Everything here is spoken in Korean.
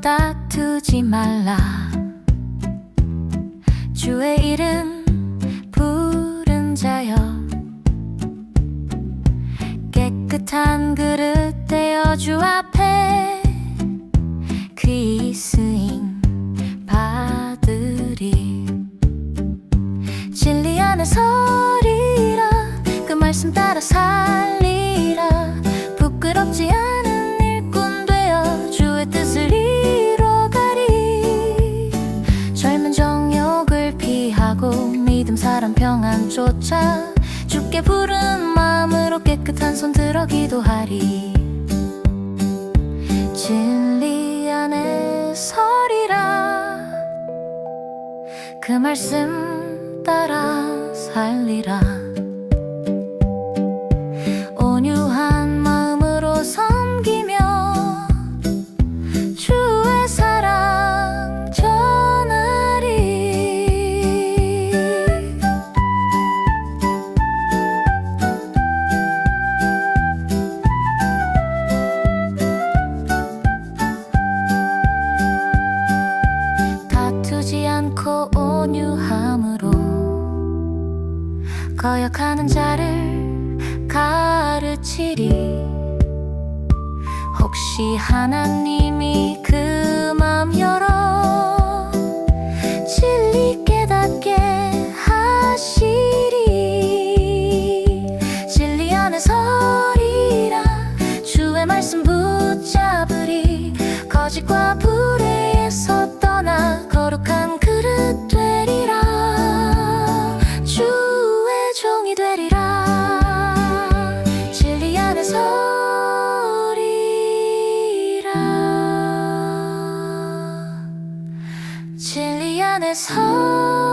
목이 말라. 주의 이름 부른 자여. 깨끗한 그릇 되어 주 앞에 귀 쓰임 받으리. 진리 안에 서리라 그 말씀 따라 살 하고 믿음 사랑 평안 쫓아 주께 부른 마음으로 깨끗한 손 들어 기도하리. 진리 안에 서리라. 그 말씀 따라 살리라 않고 온유함으로 거역하는 자를 가르치리. 혹시 하나님이 그 맘 열어 진리 깨닫게 하시리. 진리 안에 서리라. 주의 말씀 붙잡으리. 거짓과 불의에서 안에 서